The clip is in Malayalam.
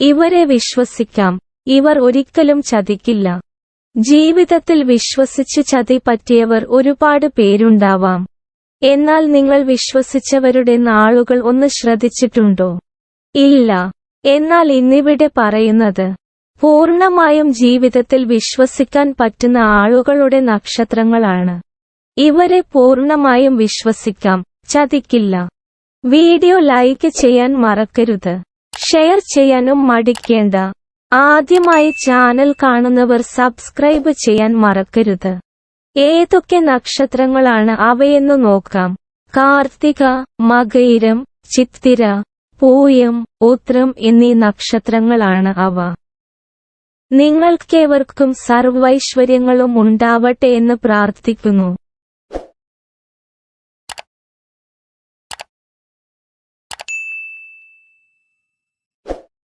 ഇവരെ വിശ്വസിക്കാം. ഇവർ ഒരിക്കലും ചതിക്കില്ല. ജീവിതത്തിൽ വിശ്വസിച്ചു ചതി പറ്റിയവർ ഒരുപാട് പേരുണ്ടാവാം. എന്നാൽ നിങ്ങൾ വിശ്വസിച്ചവരുടെ നാളുകൾ ഒന്ന് ശ്രദ്ധിച്ചിട്ടുണ്ടോ? ഇല്ല. എന്നാൽ ഇന്നിവിടെ പറയുന്നത് പൂർണമായും ജീവിതത്തിൽ വിശ്വസിക്കാൻ പറ്റുന്ന ആളുകളുടെ നക്ഷത്രങ്ങളാണ്. ഇവരെ പൂർണമായും വിശ്വസിക്കാം. ചതിക്കില്ല. വീഡിയോ ലൈക്ക് ചെയ്യാൻ മറക്കരുത്. ഷെയർ ചെയ്യാനും മടിക്കേണ്ട. ആദ്യമായി ചാനൽ കാണുന്നവർ സബ്സ്ക്രൈബ് ചെയ്യാൻ മറക്കരുത്. ഏതൊക്കെ നക്ഷത്രങ്ങളാണ് അവയെന്ന് നോക്കാം. കാർത്തിക മകയിരം ചിത്തിര പൂയം ഉത്രം എന്നീ നക്ഷത്രങ്ങളാണ് അവ. നിങ്ങൾക്കേവർക്കും സർവൈശ്വര്യങ്ങളും ഉണ്ടാവട്ടെ എന്ന് പ്രാർത്ഥിക്കുന്നു.